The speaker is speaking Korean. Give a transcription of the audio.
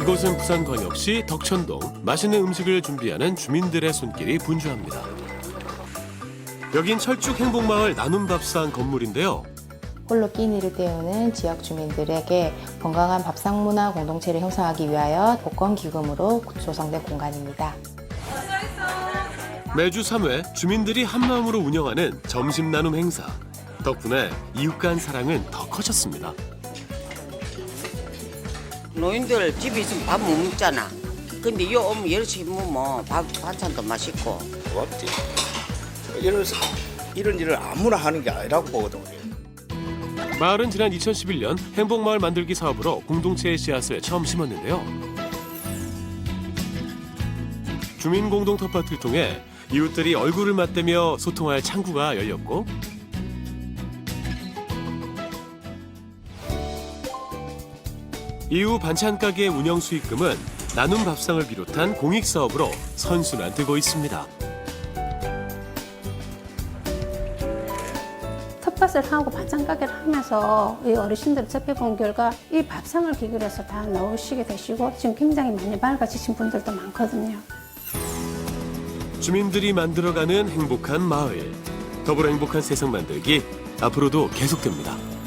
이곳은 부산광역시 덕천동 맛있는 음식을 준비하는 주민들의 손길이 분주합니다. 여긴 철쭉 행복마을 나눔 밥상 건물인데요. 홀로 끼니를 때우는 지역 주민들에게 건강한 밥상 문화 공동체를 형성하기 위하여 복권 기금으로 조성된 공간입니다. 매주 3회 주민들이 한마음으로 운영하는 점심 나눔 행사. 덕분에 이웃 간 사랑은 더 커졌습니다. 노인들 집에 있으면 밥 못 먹잖아. 근데 요 오면 열심히 먹으면 밥, 반찬도 맛있고. 고맙지. 이런, 사- 이런 일을 아무나 하는 게 아니라고 보거든. 우리. 마을은 지난 2011년 행복마을 만들기 사업으로 공동체의 씨앗을 처음 심었는데요. 주민 공동 텃밭을 통해 이웃들이 얼굴을 맞대며 소통할 창구가 열렸고 이후 반찬 가게 운영 수익금은 나눔 밥상을 비롯한 공익 사업으로 선순환 되고 있습니다. 텃밭을 하고 반찬 가게를 하면서 이 어르신들을 접해본 결과 이 밥상을 계기로 해서 다 나오시게 되시고 지금 굉장히 많이 밝아지신 분들도 많거든요. 주민들이 만들어가는 행복한 마을. 더불어 행복한 세상 만들기 앞으로도 계속됩니다.